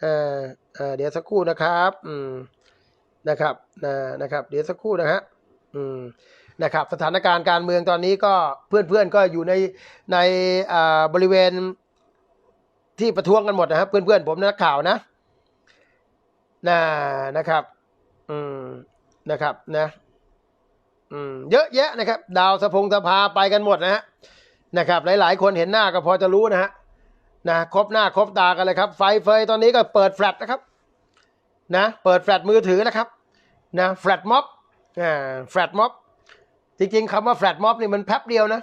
เอ่อเอ่อเดี๋ยวสักครู่นะครับอืมนะครับนะนะครับ เดี๋ยวสักครู่นะฮะอืมนะครับสถานการณ์การเมืองตอนนี้ก็เพื่อนๆก็อยู่ในในอ่าบริเวณที่ประท้วงกันหมดนะครับเพื่อนๆผมนักข่าวนะนะนะครับอืมนะครับนะอืมเยอะแยะนะครับ ดาวสะพงสภาไปกันหมดนะฮะนะครับ หลายๆ คนเห็นหน้าก็พอจะรู้นะฮะ นะครบหน้าครบตากันเลยครับ ไฟเฟยตอนนี้ก็เปิดแฟลชนะครับนะเปิดแฟลชมือถือนะครับนะแฟลชม็อบอ่าแฟลชม็อบจริงๆคำว่าแฟลชม็อบนี่มันแป๊บเดียวนะ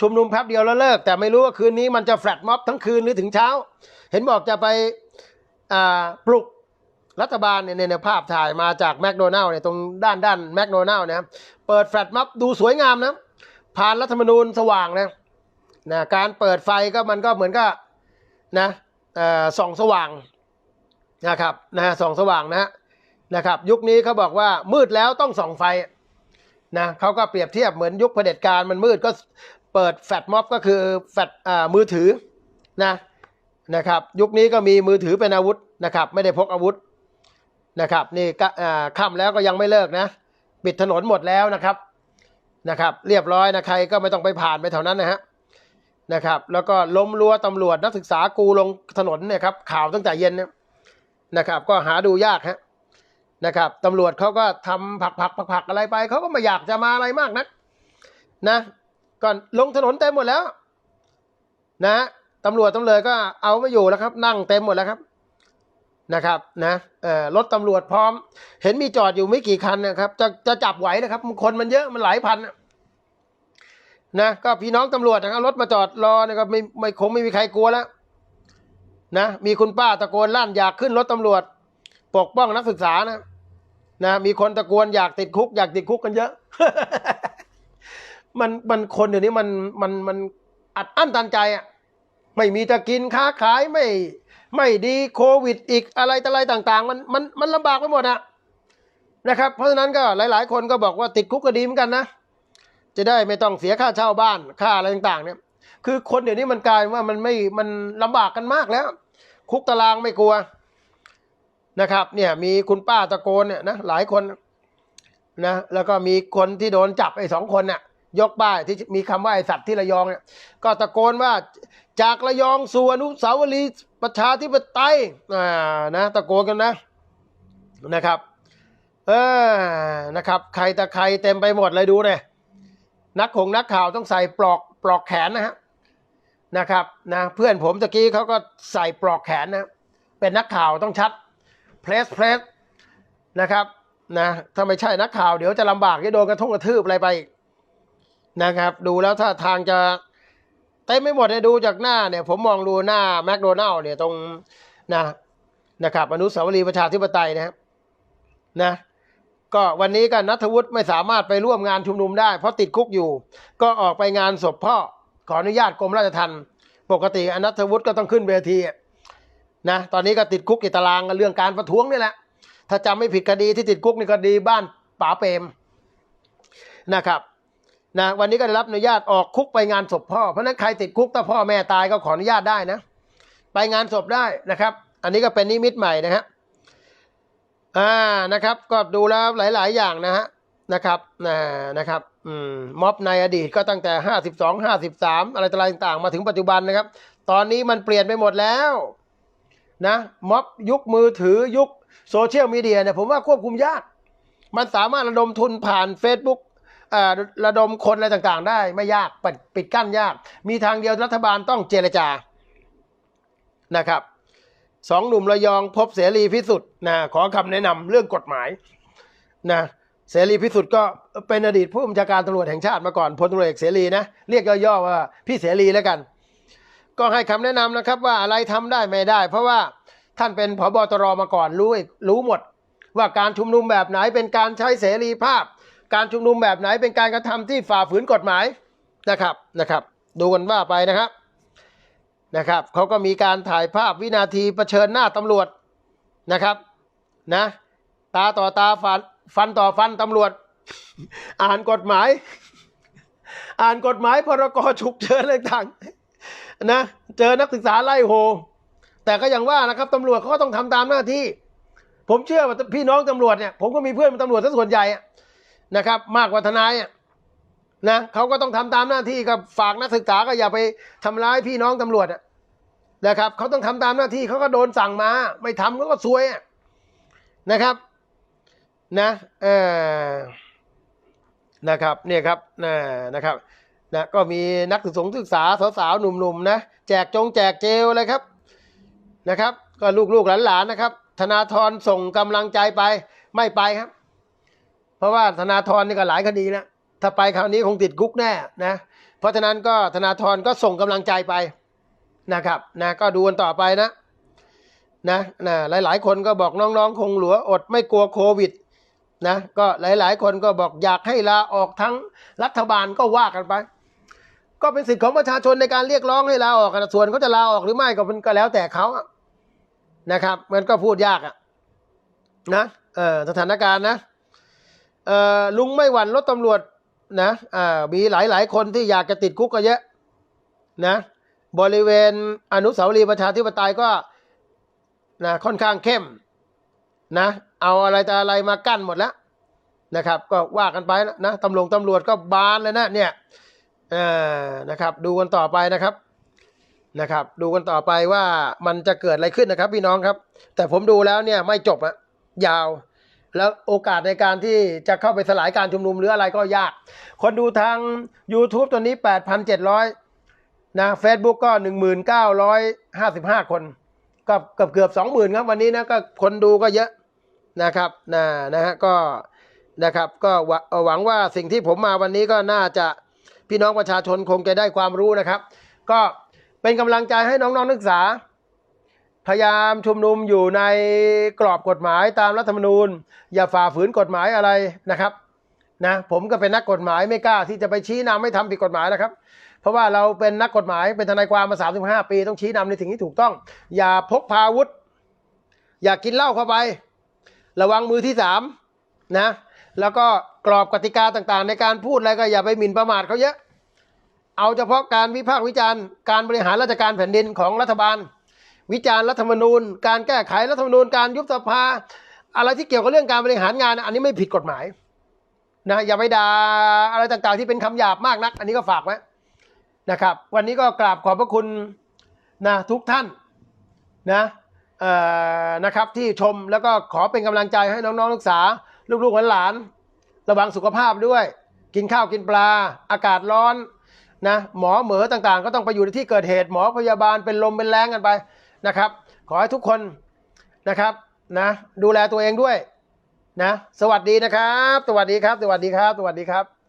ชุมนุมแป๊บเดียวแล้วเลิก แต่ไม่รู้ว่าคืนนี้มันจะแฟลชม็อบทั้งคืนหรือถึงเช้า เห็นบอกจะไปอ่าปลุกรัฐบาลเนี่ยในภาพถ่ายมาจากแมคโดนัลล์เนี่ยตรงด้านด้านแมคโดนัลล์นะครับเปิดแฟลชม็อบดูสวยงามนะผ่านรัฐธรรมนูญสว่างนะนะการเปิดไฟก็มันก็เหมือนกับ นะส่องสว่างนะครับนะส่องสว่างนะนะครับ ยุคนี้เขาบอกว่ามืดแล้วต้องส่องไฟนะเขาก็เปรียบเทียบเหมือนยุคเผด็จการมันมืดก็เปิดแฟลชม็อบก็คือแฟลชมือถือนะนะครับ ยุคนี้ก็มีมือถือเป็นอาวุธนะครับ ไม่ได้พกอาวุธนะครับนี่ก็อ่าค่ำแล้วก็ยังไม่เลิกนะปิดถนนหมดแล้วนะครับนะครับ เรียบร้อยนะใครก็ไม่ต้องไปผ่านไปแถวนั้นนะฮะ นะครับ แล้วก็ล้มรั้วตำรวจนักศึกษากูลงถนนเนี่ยครับข่าวตั้งแต่เย็นเนี่ยนะครับ ก็หาดูยากฮะนะครับตำรวจเขาก็ทำผักผักผักผักอะไรไปเขาก็ไม่อยากจะมาอะไรมากนักนะก่อนลงถนนเต็มหมดแล้ว นะตำรวจตำรวจก็เอาไม่อยู่แล้วครับ นั่งเต็มหมดแล้วครับนะครับนะรถตำรวจพร้อม เห็นมีจอดอยู่ไม่กี่คันนะครับ จะจะจับไหวนะครับ คนมันเยอะมันหลายพันนะ นะก็พี่น้องตำรวจนะครับรถมาจอดรอนะครับไม่ไม่คงไม่มีใครกลัวแล้วนะมีคุณป้าตะโกนลั่นอยากขึ้นรถตำรวจ ปกป้องนักศึกษานะนะมีคนตะโกนอยากติดคุก อยากติดคุกกันเยอะ มันมันคนเดี๋ยวนี้มันมันมันอัดอั้นตันใจอะไม่มีจะกินค้าขายไม่ ไม่ดีโควิดอีกอะไรต่อะไรต่าง ๆ มันมันมันลำบากไปหมดอะนะครับ เพราะฉะนั้นก็หลาย ๆ คนก็บอกว่าติดคุกก็ดีเหมือนกันนะ จะได้ไม่ต้องเสียค่าเช่าบ้านค่าอะไรต่างๆ เนี่ย คือคนเดี๋ยวนี้มันกลายว่ามันไม่มันลำบากกันมากแล้ว คุกตารางไม่กลัวนะครับ เนี่ยมีคุณป้าตะโกนเนี่ยนะหลายคนนะแล้วก็มีคนที่โดนจับไอ้สองคนเนี่ยยกป้ายที่มีคำว่าไอสัตว์ที่ระยองเนี่ยก็ตะโกนว่าจากระยองสู่อนุสาวรีย์ประชาธิปไตยอ่านะตะโกนกันนะนะครับ เออนะครับ ใครตะใครเต็มไปหมดเลยดูเลย นักของนักข่าวต้องใส่ปลอกปลอกแขนนะฮะนะครับนะเพื่อนผมตะกี้เขาก็ใส่ปลอกแขนนะเป็นนักข่าวต้องชัดเพลสเพลสนะครับนะถ้าไม่ใช่นักข่าวเดี๋ยวจะลำบากจะโดนกระทงกระทืบอะไรไปนะครับ ดูแล้วถ้าทางจะเต็มไม่หมดเลยดูจากหน้าเนี่ย ผมมองดูหน้าแมคโดนัลล์เนี่ยตรงนะนะครับอนุสาวรีย์ประชาธิปไตยนะครับนะ ก็วันนี้ก็นัทวุฒิไม่สามารถไปร่วมงานชุมนุมได้ เพราะติดคุกอยู่ ก็ออกไปงานศพพ่อขออนุญาตกรมราชทัณฑ์ปกติอนัทวุฒิก็ต้องขึ้นเวทีนะตอนนี้ก็ติดคุกติดตารางกันเรื่องการประท้วงนี่แหละ ถ้าจำไม่ผิดคดีที่ติดคุกนี่คดีบ้านป๋าเปรมนะครับนะวันนี้ก็ได้รับอนุญาตออกคุกไปงานศพพ่อ เพราะนั้นใครติดคุกถ้าพ่อแม่ตายก็ขออนุญาตได้นะ ไปงานศพได้นะครับ อันนี้ก็เป็นนิมิตใหม่นะฮะ อ่านะครับ ก็ดูแล้วหลาย ๆ อย่างนะฮะนะครับนะนะครับอืมม็อบในอดีตก็ตั้งแต่ห้าสิบสองห้าสิบสามอะไรต่างๆมาถึงปัจจุบันนะครับ ตอนนี้มันเปลี่ยนไปหมดแล้วนะม็อบยุคมือถือยุคโซเชียลมีเดียเนี่ยผมว่าควบคุมยาก มันสามารถระดมทุนผ่าน Facebook อ่าระดมคนอะไรต่างๆ ได้ไม่ยากปิดปิดกั้นยาก มีทางเดียวรัฐบาลต้องเจรจานะครับ สองหนุ่มระยองพบเสรีพิสุทธิ์นะขอคำแนะนำเรื่องกฎหมายนะเสรีพิสุทธิ์ก็เป็นอดีตผู้บัญชาการตำรวจแห่งชาติมาก่อนพลตำรวจเอกเสรีนะเรียกย่อๆว่าพี่เสรีแล้วกัน ก็ให้คำแนะนำนะครับว่าอะไรทำได้ไม่ได้ เพราะว่าท่านเป็นผบตรมาก่อนรู้รู้หมด ว่าการชุมนุมแบบไหนเป็นการใช้เสรีภาพ การชุมนุมแบบไหนเป็นการกระทำที่ฝ่าฝืนกฎหมายนะครับนะครับ ดูกันว่าไปนะครับ นะครับเขาก็มีการถ่ายภาพวินาทีเผชิญหน้าตำรวจนะครับนะตาต่อตาฟันฟันต่อฟันตำรวจ อ่านกฎหมาย อ่านกฎหมายพรกฉุกเฉินอะไรต่างๆนะเจอนักศึกษาไล่โหแต่ก็อย่างว่านะครับตำรวจเขาก็ต้องทำตามหน้าที่ ผมเชื่อว่าพี่น้องตำรวจเนี่ยผมก็มีเพื่อนเป็นตำรวจซะส่วนใหญ่นะครับ มากกว่าทนายอะ นะเขาก็ต้องทำตามหน้าที่กับฝากนักศึกษาก็อย่าไปทำร้ายพี่น้องตำรวจนะครับเขาต้องทำตามหน้าที่เขาก็โดนสั่งมา ไม่ทำเขาก็ซวยนะครับนะเออนะครับเนี่ยครับนะนะครับนะก็มีนักศึกษาศึกษาสาวๆหนุ่มๆนะแจกจงแจกเจลเลยครับนะครับ ก็ลูกๆหลานๆนะครับ ธนาธรส่งกำลังใจไปไม่ไปครับ เพราะว่าธนาธรนี่ก็หลายคดีแล้ว ถ้าไปคราวนี้คงติดคุกแน่นะเพราะฉะนั้นก็ธนาธรก็ส่งกำลังใจไปนะครับนะก็ดูกันต่อไปนะนะนะหลาย ๆ คนก็บอกน้องๆ คงหลัวอดไม่กลัวโควิดนะก็หลายๆ คนก็บอกอยากให้ลาออกทั้งรัฐบาลก็ว่ากันไป ก็เป็นสิทธิ์ของประชาชนในการเรียกร้องให้ลาออกส่วนเขาจะลาออกหรือไม่ก็เป็นก็แล้วแต่เขานะครับ มันก็พูดยากอะนะเออสถานการณ์นะเออลุงไม่หวั่นรถตำรวจ นะอ่ามีหลายหลายๆคนที่อยากจะติดคุกก็เยอะนะบริเวณอนุสาวรีย์ประชาธิปไตยก็นะค่อนข้างเข้มนะเอาอะไรแต่อะไรมากั้นหมดแล้วนะครับ ก็ว่ากันไปนะตำรวจตำรวจก็บานเลยนะเนี่ยอ่อนะครับ ดูกันต่อไปนะครับนะครับ ดูกันต่อไปว่ามันจะเกิดอะไรขึ้นนะครับ พี่น้องครับ แต่ผมดูแล้วเนี่ยไม่จบอะยาว แล้วโอกาสในการที่จะเข้าไปสลายการชุมนุมหรืออะไรก็ยาก คนดูทาง YouTube ตัวนี้ 8,700 นะ Facebook ก็ 1,955 คนก็เกือบเกือบ20,000ครับวันนี้นะก็คนดูก็เยอะนะครับนะนะฮะก็นะครับก็หวังว่าสิ่งที่ผมมาวันนี้ก็น่าจะพี่น้องประชาชนคงจะได้ความรู้นะครับ ก็เป็นกำลังใจให้น้องๆนักศึกษา พยายามชุมนุมอยู่ในกรอบกฎหมายตามรัฐธรรมนูญ อย่าฝ่าฝืนกฎหมายอะไรนะครับนะผมก็เป็นนักกฎหมายไม่กล้าที่จะไปชี้นำไม่ทำผิดกฎหมายนะครับ เพราะว่าเราเป็นนักกฎหมายเป็นทนายความมา 35 ปี ต้องชี้นำในสิ่งที่ถูกต้อง อย่าพกพาอาวุธ อย่ากินเหล้าเข้าไป ระวังมือที่สามนะแล้วก็กรอบกติกาต่างๆ ในการพูดอะไรก็อย่าไปหมิ่นประมาทเขาเยอะ เอาเฉพาะการวิพากษ์วิจารณ์การบริหารราชการแผ่นดินของรัฐบาล วิจารณ์รัฐธรรมนูญ การแก้ไขรัฐธรรมนูญการยุบสภา อะไรที่เกี่ยวกับเรื่องการบริหารงาน อันนี้ไม่ผิดกฎหมายนะอย่าไปด่าอะไรต่างๆ ที่เป็นคำหยาบมากนัก อันนี้ก็ฝากไว้นะครับ วันนี้ก็กราบขอบพระคุณนะทุกท่านนะเอ่อนะครับที่ชมแล้วก็ขอเป็นกำลังใจให้น้องๆนักศึกษา ลูกๆหลานๆระวังสุขภาพด้วย กินข้าวกินปลา อากาศร้อนนะหมอเหมอต่างๆ ก็ต้องไปอยู่ในที่เกิดเหตุหมอพยาบาลเป็นลมเป็นแรงกันไป นะครับ ขอให้ทุกคนนะครับนะดูแลตัวเองด้วยนะ สวัสดีนะครับ สวัสดีครับ สวัสดีครับ สวัสดีครับ